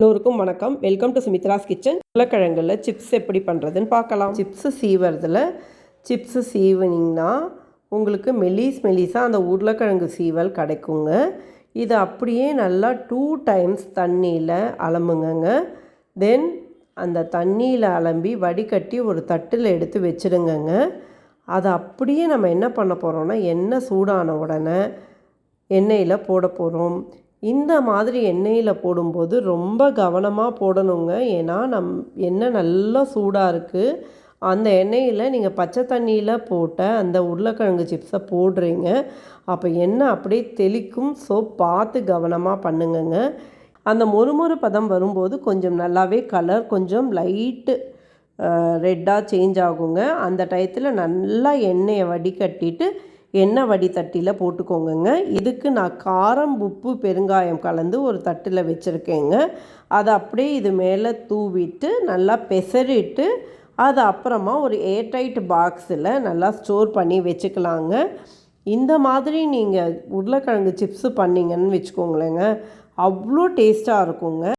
எல்லோருக்கும் வணக்கம். Welcome to Sumitra's kitchen. உருளைக்கிழங்குல chips எப்படி பண்ணுறதுன்னு பார்க்கலாம். சிப்ஸு சீவறதில் சிப்ஸு சீவனிங்கன்னா உங்களுக்கு மெலிஸ் மெலிஸாக அந்த உருளைக்கிழங்கு சீவல் கிடைக்குங்க. இதை அப்படியே நல்லா டூ டைம்ஸ் தண்ணியில் அலம்புங்கங்க. தென் அந்த தண்ணியில் அலம்பி வடிகட்டி ஒரு தட்டில் எடுத்து வச்சிடுங்கங்க. அதை அப்படியே நம்ம என்ன பண்ண போகிறோம்னா எண்ணெய் சூடான உடனே எண்ணெயில் போட போகிறோம் இந்த மாதிரி எண்ணெயில் போடும்போது ரொம்ப கவனமாக போடணுங்க. ஏன்னா நம் எண்ணெய் நல்லா சூடாக இருக்குது அந்த எண்ணெயில் நீங்கள் பச்சை தண்ணியில் போட்ட அந்த உருளைக்கிழங்கு சிப்ஸை போடுறீங்க. அப்போ எண்ணெய் அப்படியே தெளிக்கும். ஸோ பார்த்து கவனமாக பண்ணுங்கங்க. அந்த மொறுமொறு பதம் வரும்போது கொஞ்சம் நல்லாவே கலர் கொஞ்சம் லைட்டு ரெட்டாக சேஞ்ச் ஆகுங்க. அந்த டயத்தில் நல்லா எண்ணெயை வடிகட்டிட்டு எண்ணெய் வடித்தட்டியில் போட்டுக்கோங்கங்க. இதுக்கு நான் காரம் உப்பு பெருங்காயம் கலந்து ஒரு தட்டில் வச்சுருக்கேங்க. அதை அப்படியே இது மேலே தூவிட்டு நல்லா பெசரிட்டு அது அப்புறமா ஒரு ஏர்டைட் பாக்ஸில் நல்லா ஸ்டோர் பண்ணி வச்சுக்கலாங்க. இந்த மாதிரி நீங்கள் உருளைக்கிழங்கு சிப்ஸு பண்ணிங்கன்னு வச்சுக்கோங்களேங்க. அவ்வளோ டேஸ்ட்டாக இருக்குங்க.